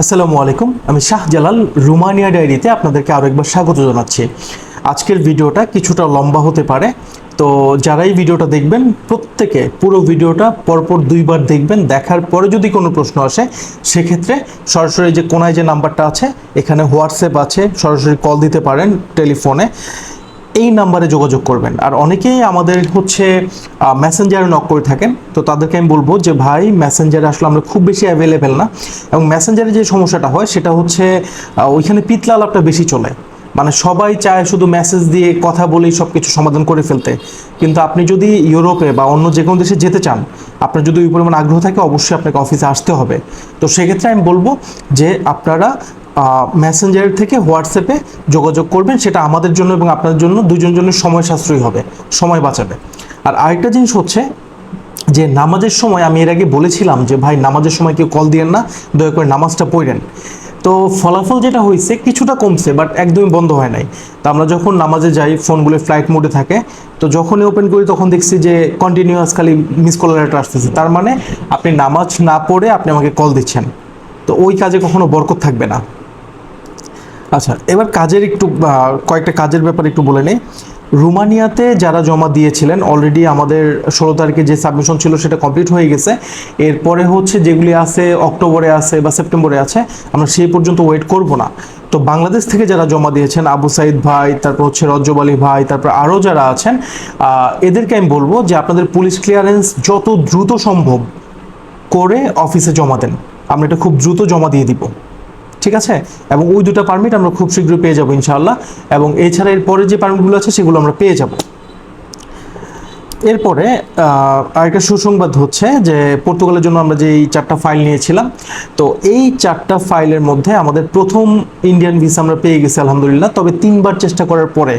আসসালামু আলাইকুম। আমি শাহজালাল রুমানিয়া ডায়েরিতে আপনাদেরকে আরও একবার স্বাগত জানাচ্ছি। আজকের ভিডিওটা কিছুটা লম্বা হতে পারে। তো যারাই ভিডিওটা দেখবেন, প্রত্যেকে পুরো ভিডিওটা পরপর দুইবার দেখবেন। দেখার পরে যদি কোনো প্রশ্ন আসে, সেক্ষেত্রে সরাসরি যে কোনায় যে নাম্বারটা আছে, এখানে হোয়াটসঅ্যাপ আছে, সরাসরি কল দিতে পারেন টেলিফোনে। এই নাম্বারে যোগাযোগ করবেন। আর অনেকেই আমাদের হচ্ছে মেসেঞ্জারে নক করে থাকেন। তো তাদেরকে আমি বলব যে, ভাই মেসেঞ্জারে আসলে আমরা খুব বেশি অ্যাভেলেবেল না। এবং মেসেঞ্জারে যে সমস্যাটা হয়, সেটা হচ্ছে ওইখানে পিতলা আলাপটা বেশি চলে। মানে সবাই চায় শুধু মেসেজ দিয়ে কথা বলেই সব কিছু সমাধান করে ফেলতে। কিন্তু আপনি যদি ইউরোপে বা অন্য যে কোনো দেশে যেতে চান, আপনার যদি ওই পরিমাণ আগ্রহ থাকে, অবশ্যই আপনাকে অফিসে আসতে হবে। তো সেক্ষেত্রে আমি বলব যে, আপনারা মেসেঞ্জারের থেকে হোয়াটসঅ্যাপে যোগাযোগ করবেন, সেটা আমাদের জন্য এবং আপনার জন্য দুজন জন্য সময় সাশ্রয়ী হবে, সময় বাঁচাবে। আর আরেকটা জিনিস হচ্ছে যে নামাজের সময় আমি এর আগে বলেছিলাম যে, ভাই, নামাজের সময় কেউ কল দিয়েন না, দয়া করে নামাজটা পড়েন। তো ফলাফল যেটা হয়েছে, কিছুটা কমছে বাট একদমই বন্ধ হয় নাই। তো আমরা যখন নামাজে যাই, ফোনগুলো ফ্লাইট মোডে থাকে, তো যখনই ওপেন করি, তখন দেখছি যে কন্টিনিউয়াস খালি মিস কল লেটার আসতেছে। তার মানে আপনি নামাজ না পড়ে আপনি আমাকে কল দিচ্ছেন। তো ওই কাজে কখনো বরকত থাকবে না। আচ্ছা এবার কাজের একটু কয়েকটা কাজের ব্যাপারে একটু বলে নেই। রুমানিয়াতে যারা জমা দিয়েছিলেন অলরেডি আমাদের ষোলো তারিখে যে সাবমিশন ছিল সেটা কমপ্লিট হয়ে গেছে। এরপরে হচ্ছে যেগুলি আছে, অক্টোবরে আছে বা সেপ্টেম্বরে আছে, আমরা সেই পর্যন্ত ওয়েট করব না। তো বাংলাদেশ থেকে যারা জমা দিয়েছেন, আবু সাইদ ভাই, তারপর হচ্ছে রজ্জব আলী ভাই, তারপর আরও যারা আছেন এদেরকে আমি বলব যে আপনাদের পুলিশ ক্লিয়ারেন্স যত দ্রুত সম্ভব করে অফিসে জমা দেন। আমরা এটা খুব দ্রুত জমা দিয়ে দিব। ঠিক আছে? এবং ওই দুটো পারমিট আমরা খুব শীঘ্রই পেয়ে যাব ইনশাআল্লাহ। এবং এছাড়া এর পরে যে পারমিটগুলো আছে, সেগুলো আমরা পেয়ে যাব। এরপরে আরেকটা সুসংবাদ হচ্ছে যে পর্তুগালের জন্য আমরা যে এই চারটা ফাইল নিয়েছিলাম, তো এই চারটা ফাইলের মধ্যে আমাদের প্রথম ইন্ডিয়ান ভিসা আমরা পেয়ে গেছি, আলহামদুলিল্লাহ। তবে তিনবার চেষ্টা করার পরে,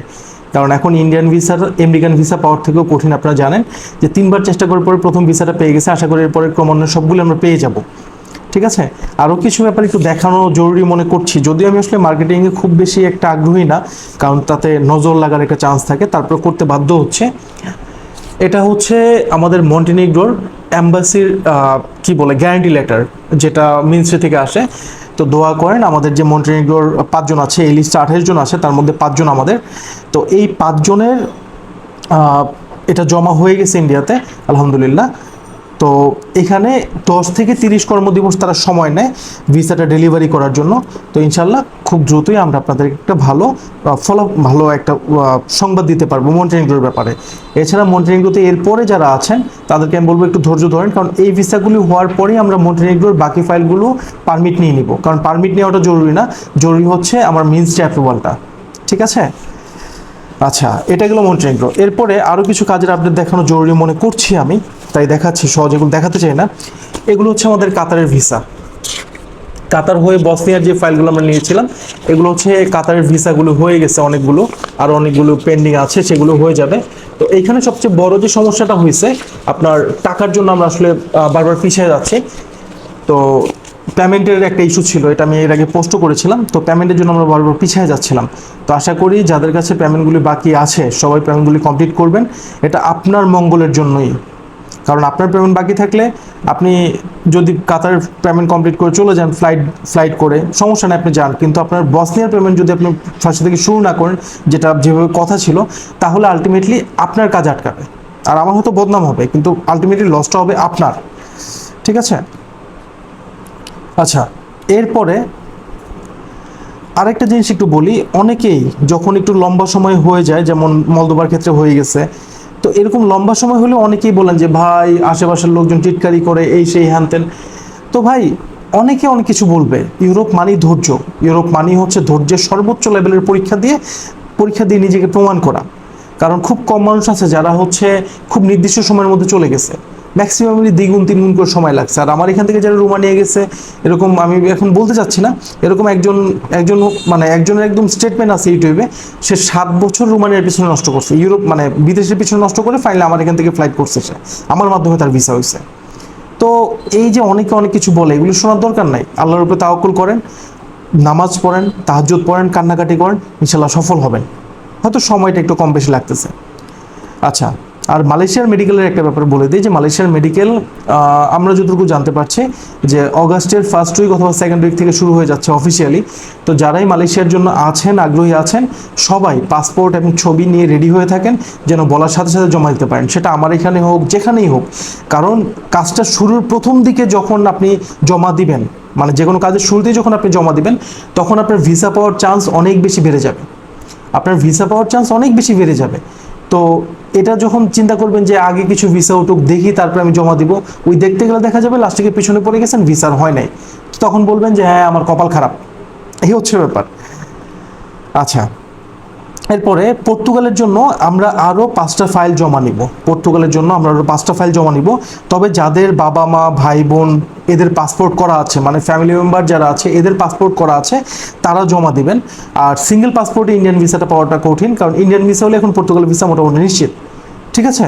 কারণ এখন ইন্ডিয়ান ভিসার আমেরিকান ভিসা পাওয়ার থেকেও কঠিন, আপনারা জানেন যে তিনবার চেষ্টা করার পরে প্রথম ভিসাটা পেয়ে গেছে। আশা করি এরপরে ক্রমান্বয়ে সবগুলো আমরা পেয়ে যাব। ঠিক আছে? আরও কিছু ব্যাপার একটু দেখানো জরুরি মনে করছি। যদিও আমি আসলে মার্কেটিংয়ে খুব বেশি একটা আগ্রহী না, কারণ তাতে নজর লাগার একটা চান্স থাকে, তারপর করতে বাধ্য হচ্ছে। এটা হচ্ছে আমাদের মন্টিনিগ্রোর অ্যাম্বাসির কি বলে গ্যারান্টি লেটার যেটা মিনিস্ট্রি থেকে আসে। তো দোয়া করেন, আমাদের যে মন্টিনিগ্রোর পাঁচজন আছে, এই লিস্টে আঠাশ জন আছে, তার মধ্যে পাঁচজন আমাদের। তো এই পাঁচজনের এটা জমা হয়ে গেছে ইন্ডিয়াতে আলহামদুলিল্লাহ। তো এখানে দশ থেকে তিরিশ কর্মদিবস তারা সময় নেয় ভিসাটা ডেলিভারি করার জন্য। তো ইনশাল্লাহ খুব দ্রুতই আমরা আপনাদের একটা ভালো ফলো, ভালো একটা সংবাদ দিতে পারব মন্টেনিগ্রোর ব্যাপারে। এছাড়া মন্টেনিগ্রোতে এরপরে যারা আছেন, তাদেরকে আমি বলব একটু ধৈর্য ধরেন, কারণ এই ভিসাগুলি হওয়ার পরেই আমরা মন্টেনিগ্রোর বাকি ফাইলগুলো পারমিট নিয়ে নিব। কারণ পারমিট নেওয়াটা জরুরি না, জরুরি হচ্ছে আমার মিনস্ট্রি অ্যাপ্রুভালটা ঠিক আছে? আচ্ছা এটা গেলো মন্টেনিগ্রো এরপরে আরও কিছু কাজের আপডেট দেখানো জরুরি মনে করছি আমি। তাই দেখাচ্ছি, সহজ এগুলো দেখাতে চাই না। এগুলো হচ্ছে আমাদের কাতারের ভিসা। কাতার হয়ে বসনিয়ার যে ফাইলগুলো আমরা নিয়েছিলাম, এগুলো হচ্ছে কাতারের ভিসাগুলো হয়ে গেছে অনেকগুলো, আর অনেকগুলো পেন্ডিং আছে, সেগুলো হয়ে যাবে। তো এইখানে সবচেয়ে বড় যে সমস্যাটা হয়েছে, আপনার টাকার জন্য আমরা আসলে বারবার পিছিয়ে যাচ্ছি। তো পেমেন্টের একটা ইস্যু ছিল, এটা আমি এর আগে পোস্টও করেছিলাম। তো পেমেন্টের জন্য আমরা বারবার পিছিয়ে যাচ্ছিলাম। তো আশা করি যাদের কাছে পেমেন্টগুলি বাকি আছে, সবাই পেমেন্টগুলি কমপ্লিট করবেন। এটা আপনার মঙ্গলের জন্যই। কারণ আপনার পেমেন্ট বাকি থাকলে আপনি যদি কাতার পেমেন্ট কমপ্লিট করে চলে যান ফ্লাইট ফ্লাইট করে, সমস্যা নেই, আপনি যান। কিন্তু আপনার বসনিয়ার পেমেন্ট যদি আপনি ফার্স্ট থেকে শুরু না করেন, যেটা যেভাবে কথা ছিল, তাহলে আলটিমেটলি আপনার কাজ আটকাবে। আর আমার হয়তো বদনাম হবে, কিন্তু আলটিমেটলি লসটা হবে আপনার। ঠিক আছে? আচ্ছা এরপরে আরেকটা জিনিস একটু বলি, অনেকেই যখন একটু লম্বা সময় হয়ে যায়, যেমন মলদোবার ক্ষেত্রে হয়ে গেছে তো এরকম লম্বা সময় হলে অনেকেই বলেন যে, ভাই, আশেপাশের লোকজন টিটকারি করে, এই সেই হ্যানতেন তো ভাই, অনেকে অনেক কিছু বলবে। ইউরোপ মানেই ধৈর্য। ইউরোপ মানি হচ্ছে ধৈর্যের সর্বোচ্চ লেভেলের পরীক্ষা দিয়ে পরীক্ষা দিয়ে নিজেকে প্রমাণ করা। কারণ খুব কম মানুষ আছে যারা হচ্ছে খুব নির্দিষ্ট সময়ের মধ্যে চলে গেছে। ম্যাক্সিমামলি দ্বিগুণ, তিনগুণ করে সময় লাগছে। আর আমার এখান থেকে যারা রোমানিয়া গেছে, এরকম আমি এখন বলতে চাচ্ছি না, এরকম একজন একজন মানে একজনের একদম স্টেটমেন্ট আছে ইউটিউবে সে সাত বছর রোমানিয়ার পিছনে নষ্ট করছে। ইউরোপ মানে বিদেশের পিছনে নষ্ট করে ফাইনালি আমার এখান থেকে ফ্লাইট করছে সে। আমার মাধ্যমে তার ভিসা হয়েছে। তো এই যে অনেকে অনেক কিছু বলে, এগুলো শোনার দরকার নাই। আল্লাহর উপরে তাওকুল করেন, নামাজ পড়েন, তাহাজ্জুদ পড়েন, কান্নাকাটি করেন ইনশাল্লাহ সফল হবেন। হয়তো সময়টা একটু কম বেশি লাগতেছে। আচ্ছা আর মালয়েশিয়ার মেডিকেলের একটা ব্যাপার বলে দিই যে মালয়েশিয়ার মেডিকেল আমরা যতটুকু জানতে পারছি যে অগাস্টের ফার্স্ট উইক অথবা সেকেন্ড উইক থেকে শুরু হয়ে যাচ্ছে অফিসিয়ালি তো যারাই মালয়েশিয়ার জন্য আছেন, আগ্রহী আছেন, সবাই পাসপোর্ট এবং ছবি নিয়ে রেডি হয়ে থাকেন, যেন বলার সাথে সাথে জমা দিতে পারেন। সেটা আমার এখানে হোক, যেখানেই হোক। কারণ কাজটা শুরুর প্রথম দিকে যখন আপনি জমা দিবেন মানে যে কোনো কাজের শুরুতেই যখন আপনি জমা দিবেন, তখন আপনার ভিসা পাওয়ার চান্স অনেক বেশি বেড়ে যাবে। আপনার ভিসা পাওয়ার চান্স অনেক বেশি বেড়ে যাবে। তো এটা যখন চিন্তা করবেন যে আগে কিছু ভিসা উঠুক, দেখি তারপরে আমি জমা দিব। ওই দেখতে গেলে দেখা যাবে লাস্টে গিয়ে পিছনে পড়ে গেছেন ভিসার হয় নাই। তখন বলবেন যে হ্যাঁ আমার কপাল খারাপ। এই হচ্ছে ব্যাপার। আচ্ছা এরপরে পর্তুগালের জন্য আমরা আরও পাঁচটা ফাইল জমা নিব। পর্তুগালের জন্য আমরা আরও পাঁচটা ফাইল জমা নিব। তবে যাদের বাবা মা, ভাই বোন এদের পাসপোর্ট করা আছে মানে ফ্যামিলি মেম্বার যারা আছে, এদের পাসপোর্ট করা আছে, তারা জমা দিবেন। আর সিঙ্গেল পাসপোর্টে ইন্ডিয়ান ভিসাটা পাওয়াটা কঠিন, কারণ ইন্ডিয়ান ভিসা হলে এখন পর্তুগাল ভিসা মোটামুটি নিশ্চিত। ঠিক আছে?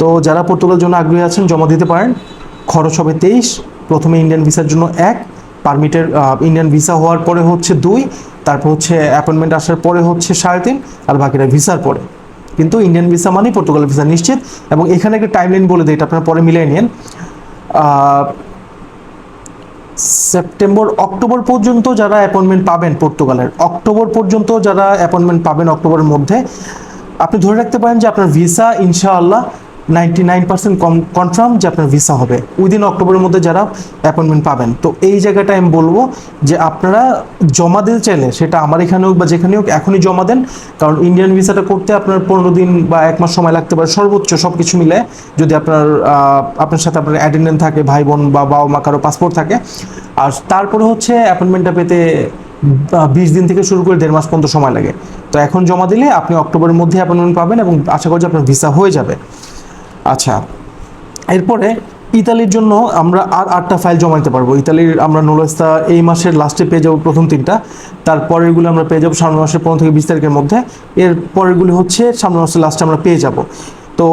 তো যারা পর্তুগালের জন্য আগ্রহী আছেন, জমা দিতে পারেন। খরচ হবে তেইশ। প্রথমে ইন্ডিয়ান ভিসার জন্য এক। পারমিটের ইন্ডিয়ান ভিসা হওয়ার পরে হচ্ছে দুই, তারপর হচ্ছে অ্যাপয়েন্টমেন্ট আসার পরে হচ্ছে সাড়ে তিন, আর বাকিটা ভিসার পরে। কিন্তু ইন্ডিয়ান ভিসা মানেই পর্তুগাল ভিসা নিশ্চিত, এবং এখানে একটা টাইমলাইন বলে দিই, এটা আপনারা পরে মিলিয়ে নিন। সেপ্টেম্বর অক্টোবর পর্যন্ত যারা অ্যাপয়েন্টমেন্ট পাবেন পর্তুগালের অক্টোবর পর্যন্ত যারা অ্যাপয়েন্টমেন্ট পাবেন অক্টোবরের মধ্যে, আপনি ধরে রাখতে পারেন যে আপনার ভিসা ইনশাআল্লাহ নাইনটি নাইন পার্সেন্ট কনফার্ম যে আপনার ভিসা হবে। উইদিন অক্টোবরের মধ্যে যারা অ্যাপয়েন্টমেন্ট পাবেন। তো এই জায়গাটা আমি বলব যে আপনারা জমা দিতে চাইলে, সেটা আমার এখানে হোক বা যেখানে হোক, এখনই জমা দেন। কারণ ইন্ডিয়ান ভিসাটা করতে আপনার পনেরো দিন বা এক মাস সময় লাগতে পারে। সর্বোচ্চ সব কিছু মিলে যদি আপনার আপনার সাথে আপনার অ্যাটেন্ডেন্ট থাকে, ভাই বোন বা বাবা মা, কারও পাসপোর্ট থাকে। আর তারপরে হচ্ছে অ্যাপয়েন্টমেন্টটা পেতে বিশ দিন থেকে শুরু করে দেড় মাস পর্যন্ত সময় লাগে। তো এখন জমা দিলে আপনি অক্টোবরের মধ্যে অ্যাপয়েন্টমেন্ট পাবেন এবং আশা করছি আপনার ভিসা হয়ে যাবে। আচ্ছা এরপরে ইতালির জন্য আমরা আর আটটা ফাইল জমা দিতে পারব। ইতালির আমরা নোলেস্তা এই মাসের লাস্টে পেয়ে যাব প্রথম তিনটা তার পরেরগুলো আমরা পেয়ে যাব সামনের মাসের পনেরো থেকে বিশ তারিখের মধ্যে, এর পরেরগুলি হচ্ছে সামনের মাসের লাস্টে আমরা পেয়ে যাব। তো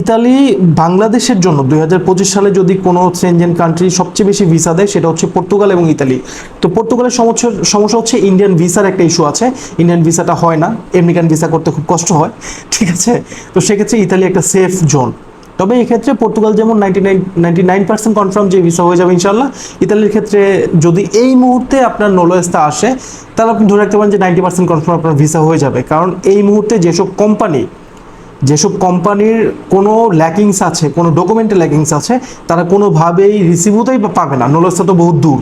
ইতালি বাংলাদেশের জন্য দুই হাজার পঁচিশ সালে যদি কোনো সেনজেন কান্ট্রি সবচেয়ে বেশি ভিসা দেয়, সেটা হচ্ছে পর্তুগাল এবং ইতালি। তো পর্তুগালের সমস্যা সমস্যা হচ্ছে ইন্ডিয়ান ভিসার একটা ইস্যু আছে। ইন্ডিয়ান ভিসাটা হয় না আমেরিকান ভিসা করতে খুব কষ্ট হয়, ঠিক আছে? তো সেক্ষেত্রে ইতালি একটা সেফ জোন তবে এক্ষেত্রে পর্তুগাল যেমন ninety nine ninety nine percent confirm যে ভিসা হয়ে যাবে ইনশাল্লাহ ইতালির ক্ষেত্রে যদি এই মুহূর্তে আপনার নোলোয়েস্তা আসে, তাহলে আপনি ধরে রাখতে পারেন যে নাইনটি পার্সেন্ট কনফার্ম আপনার ভিসা হয়ে যাবে। কারণ এই মুহূর্তে যেসব কোম্পানি যেসব কোম্পানির কোনো ল্যাকিংস আছে, কোনো ডকুমেন্টে ল্যাকিংস আছে, তারা কোনোভাবেই রিসিভুতেই পাবে না। নোলোয়েস্তা তো বহুত দূর।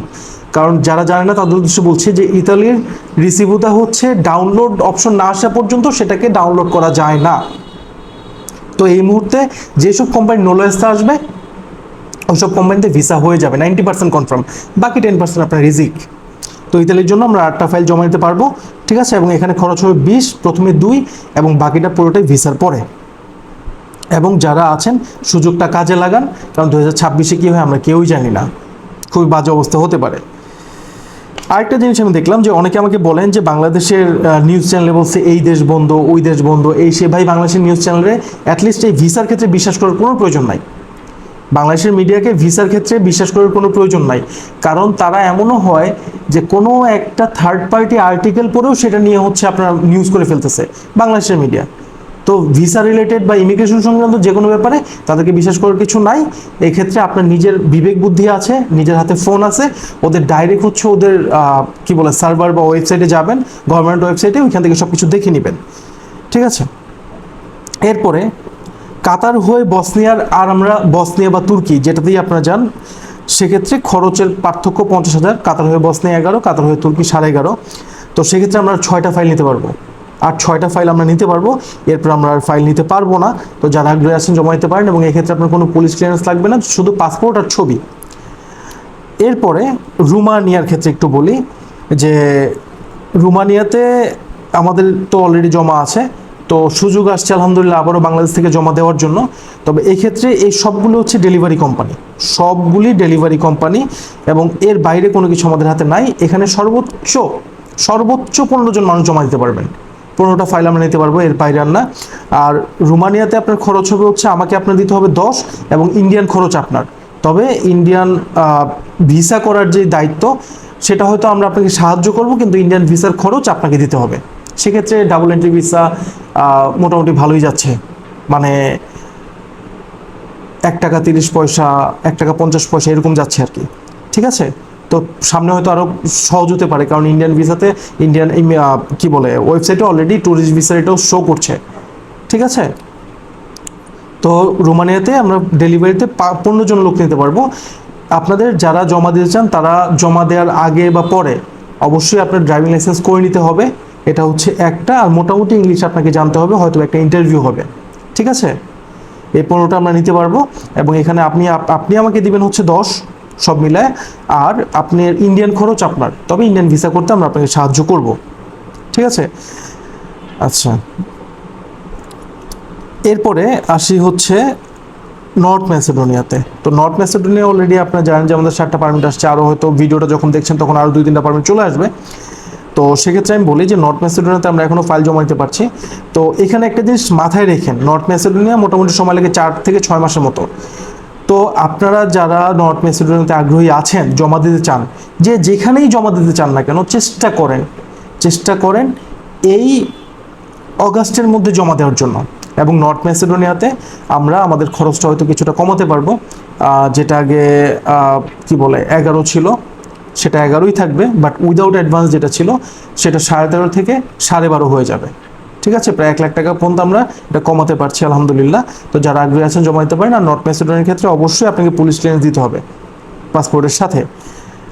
কারণ যারা জানে না, তাদের উদ্দেশ্যে বলছে যে ইতালির রিসিভুতা হচ্ছে ডাউনলোড অপশন না আসা পর্যন্ত সেটাকে ডাউনলোড করা যায় না। তো এই মুহূর্তে যেসব কোম্পানি নোলোয়েস্তা আসবে, ওইসব কোম্পানিতে ভিসা হয়ে যাবে নাইনটি পার্সেন্ট কনফার্ম বাকি টেন পার্সেন্ট আপনার রিজিক। তো ইতালির জন্য আমরা আটটা ফাইল জমা দিতে পারব, ঠিক আছে? এবং এখানে খরচ হবে বিশ, প্রথমে দুই, এবং বাকিটা পুরোটাই ভিসার পরে। এবং যারা আছেন, সুযোগটা কাজে লাগান, কারণ দু হাজার ছাব্বিশে কী হয়, আমরা কেউই জানি না। খুবই বাজে অবস্থা হতে পারে। আরেকটা জিনিস আমি দেখলাম যে অনেকে আমাকে বলেন যে বাংলাদেশের নিউজ চ্যানেলে বলছে এই দেশ বন্ধ, ওই দেশ বন্ধ, এই সে ভাই বাংলাদেশের নিউজ চ্যানেলে অ্যাটলিস্ট এই ভিসার ক্ষেত্রে বিশ্বাস করার কোনো প্রয়োজন নাই। বাংলাদেশের মিডিয়াকে ভিসার ক্ষেত্রে বিশ্বাস করার কোনো প্রয়োজন নাই। কারণ তারা এমনও হয় যে কোনো একটা থার্ড পার্টি আর্টিকেল পড়েও সেটা নিয়ে হচ্ছে আপনার নিউজ করে ফেলতেছে বাংলাদেশের মিডিয়া তো ভিসা রিলেটেড বা ইমিগ্রেশন সংক্রান্ত যে কোনো ব্যাপারে তাদেরকে বিশ্বাস করার কিছু নাই। এক্ষেত্রে আপনার নিজের বিবেক বুদ্ধি আছে, নিজের হাতে ফোন আছে, ওদের ডাইরেক্ট হচ্ছে ওদের কি বলে সার্ভার বা ওয়েবসাইটে যাবেন গভর্নমেন্ট ওয়েবসাইটে ওইখান থেকে সব কিছু দেখে নেবেন। ঠিক আছে? এরপরে কাতার হয়ে বসনিয়ার আর আমরা বসনিয়া বা তুর্কি যেটাতেই আপনারা যান, সেক্ষেত্রে খরচের পার্থক্য পঞ্চাশ হাজার, কাতার হয়ে বসনিয়া এগারো, কাতার হয়ে তুর্কি সাড়ে এগারো। তো সেক্ষেত্রে আমরা ছয়টা ফাইল নিতে পারব। আর ছয়টা ফাইল আমরা নিতে পারব। এরপর আমরা আর ফাইল নিতে পারব না। তো যারা আগ্রহী আছেন জমা নিতে পারেন এবং এক্ষেত্রে আপনার কোনো পুলিশ ক্লিয়ারেন্স লাগবে না, শুধু পাসপোর্ট আর ছবি। এরপরে রুমানিয়ার ক্ষেত্রে একটু বলি যে রুমানিয়াতে আমাদের তো অলরেডি জমা আছে। তো সুযোগ আসছে আলহামদুলিল্লাহ আবারও বাংলাদেশ থেকে জমা দেওয়ার জন্য। তবে এই ক্ষেত্রে এই সবগুলো হচ্ছে ডেলিভারি কোম্পানি সবগুলি ডেলিভারি কোম্পানি এবং এর বাইরে কোনো কিছু আমাদের হাতে নাই। এখানে সর্বোচ্চ সর্বোচ্চ পনেরো জন মানুষ জমা দিতে পারবেন। পনেরোটা ফাইল আমরা নিতে পারব, এর বাইরে আর না। আর রুমানিয়াতে আপনার খরচ হবে হচ্ছে, আমাকে আপনার দিতে হবে দশ এবং ইন্ডিয়ান খরচ আপনার। তবে ইন্ডিয়ান ভিসা করার যে দায়িত্ব, সেটা হয়তো আমরা আপনাকে সাহায্য করব, কিন্তু ইন্ডিয়ান ভিসার খরচ আপনাকে দিতে হবে। সেক্ষেত্রে ডাবল এন্ট্রি ভিসা মোটামুটি ভালোই যাচ্ছে। মানে এক টাকা তিরিশ পয়সা, এক টাকা পঞ্চাশ পয়সা এরকম যাচ্ছে আর কি। ঠিক আছে? তো সামনে হয়তো আরও সহজ হতে পারে, কারণ ইন্ডিয়ান ভিসাতে ইন্ডিয়ান কি বলে ওয়েবসাইটে অলরেডি ট্যুরিস্ট ভিসা এটাও শো করছে, ঠিক আছে? তো রোমানিয়াতে আমরা ডেলিভারিতে পনেরো জন লোক নিতে পারব। আপনাদের যারা জমা দিতে চান, তারা জমা দেওয়ার আগে বা পরে অবশ্যই আপনার ড্রাইভিং লাইসেন্স করে নিতে হবে। এটা হচ্ছে একটা, আর মোটামুটি ইংলিশ আপনাকে জানতে হবে, হয়তো একটা ইন্টারভিউ হবে, ঠিক আছে? এই পনেরোটা আমরা নিতে পারব, এবং এখানে আপনি, আপ- আপনি আমাকে দিবেন হচ্ছে দশ সব মিলায়। আর আপনার ইন্ডিয়ান খরচ আপনার। তবে ইন্ডিয়ান ভিসা করতে আমরা আপনাকে সাহায্য করব। ঠিক আছে? আচ্ছা। এরপরে আসি হচ্ছে নর্থ ম্যাসেডোনিয়াতে তো নর্থ ম্যাসেডোনিয়া অলরেডি আপনারা জানেন যে আমাদের চারটা পারমিট আসছে। আরও হয়তো ভিডিওটা যখন দেখছেন তখন আরও দুই তিনটা পারমিট চলে আসবে। তো সেক্ষেত্রে আমি বলি যে নর্থ ম্যাসেডোনিয়াতে আমরা এখনও ফাইল জমা দিতে পারছি। তো এখানে একটা জিনিস মাথায় রেখেন। নর্থ ম্যাসেডোনিয়া মোটামুটি সময় লাগে চার থেকে ছয় মাসের মতো। তো আপনারা যারা নর্থ মেসিডোনিয়াতে আগ্রহী আছেন, জমা দিতে চান, যে যেখানেই জমা দিতে চান না কেন, চেষ্টা করেন চেষ্টা করেন এই অগাস্টের মধ্যে জমা দেওয়ার জন্য। এবং নর্থ ম্যাসেডোনিয়াতে আমরা, আমাদের খরচটা হয়তো কিছুটা কমাতে পারব। যেটা আগে কি বলে, এগারো ছিল, সেটা এগারোই থাকবে বাট উইদাউট অ্যাডভান্স যেটা ছিল, সেটা সাড়ে তেরো থেকে সাড়ে বারো হয়ে যাবে। ঠিক আছে? প্রায় এক লাখ টাকা পর্যন্ত আমরা এটা কমাতে পারছি, আলহামদুলিল্লাহ। তো যারা আগ্রহী আছেন জমা দিতে পারেন, আর নর্থ ম্যাসেডোনিয়ার ক্ষেত্রে অবশ্যই আপনাকে পুলিশ ক্লিয়ারেন্স দিতে হবে পাসপোর্টের সাথে।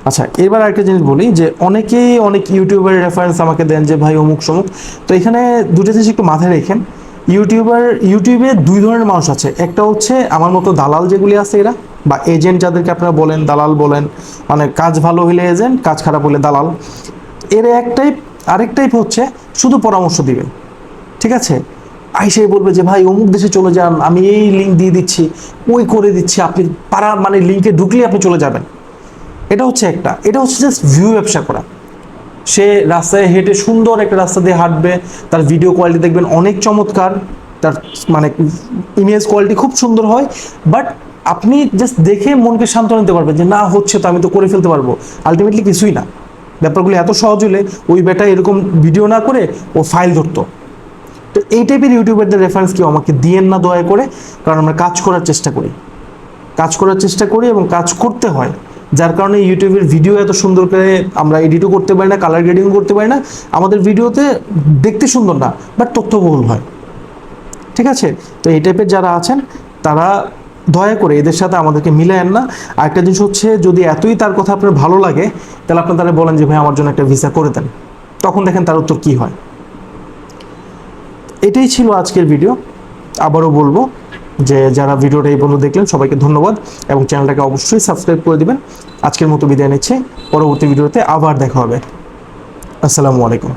আচ্ছা এবার আরেকটা জিনিস বলি, যে অনেকেই অনেক ইউটিউবের রেফারেন্স আমাকে দেন যে, ভাই, অমুক সমুক। তো এখানে দুটো জিনিস একটু মাথায় রেখেন। ইউটিউবার ইউটিউবে দুই ধরনের মানুষ আছে। একটা হচ্ছে আমার মতো দালাল যেগুলি আছে এরা, বা এজেন্ট যাদেরকে আপনারা বলেন, দালাল বলেন মানে কাজ ভালো হলে এজেন্ট কাজ খারাপ হলে দালাল। এর এক টাইপ আরেক টাইপ হচ্ছে শুধু পরামর্শ দিবে ঠিক আছে? আইসাই বলবে যে, ভাই, অমুক দেশে চলে যান, আমি এই লিঙ্ক দিয়ে দিচ্ছি, ওই করে দিচ্ছি, আপনি পাড়া মানে লিঙ্কে ঢুকলে আপনি চলে যাবেন। এটা হচ্ছে একটা। এটা হচ্ছে জাস্ট ভিউ ব্যবসা করা। সে রাস্তায় হেঁটে সুন্দর একটা রাস্তা দিয়ে হাঁটবে, তার ভিডিও কোয়ালিটি দেখবেন অনেক চমৎকার, তার মানে ইমেজ কোয়ালিটি খুব সুন্দর হয় বাট আপনি জাস্ট দেখে মনকে সান্ত্বনা দিতে পারবেন যে, না, হচ্ছে তো, আমি তো করে ফেলতে পারব। আলটিমেটলি কিছুই না। ব্যাপারগুলো এত সহজ হলে ওই বেটা এরকম ভিডিও না করে ও ফাইল ধরতো। তো এই টাইপের ইউটিউবারদের রেফারেন্স কেউ আমাকে দিয়েন না দয়া করে, কারণ আমরা কাজ করার চেষ্টা করি। কাজ করার চেষ্টা করি এবং কাজ করতে হয়। যার কারণে ইউটিউবের ভিডিও এত সুন্দর করে আমরা এডিটও করতে পারি না কালার গ্রেডিংও করতে পারি না। আমাদের ভিডিওতে দেখতে সুন্দর না বাট তথ্যবহুল হয়। ঠিক আছে? তো এই টাইপের যারা আছেন, তারা দয়া করে এদের সাথে আমাদেরকে মিলায়েন না। আরেকটা জিনিস হচ্ছে, যদি এতই তার কথা আপনার ভালো লাগে, তাহলে আপনি তারা বলেন যে, ভাই, আমার জন্য একটা ভিসা করে দেন। তখন দেখেন তার উত্তর কী হয়। এটাই ছিল আজকের ভিডিও আবারও বলব যে যারা ভিডিওটা এই পর্যন্ত দেখলেন, সবাইকে ধন্যবাদ এবং চ্যানেলটাকে অবশ্যই সাবস্ক্রাইব করে দিবেন। আজকের মতো বিদায় নিচ্ছে। পরবর্তী ভিডিওতে আবার দেখা হবে। আসসালামু আলাইকুম।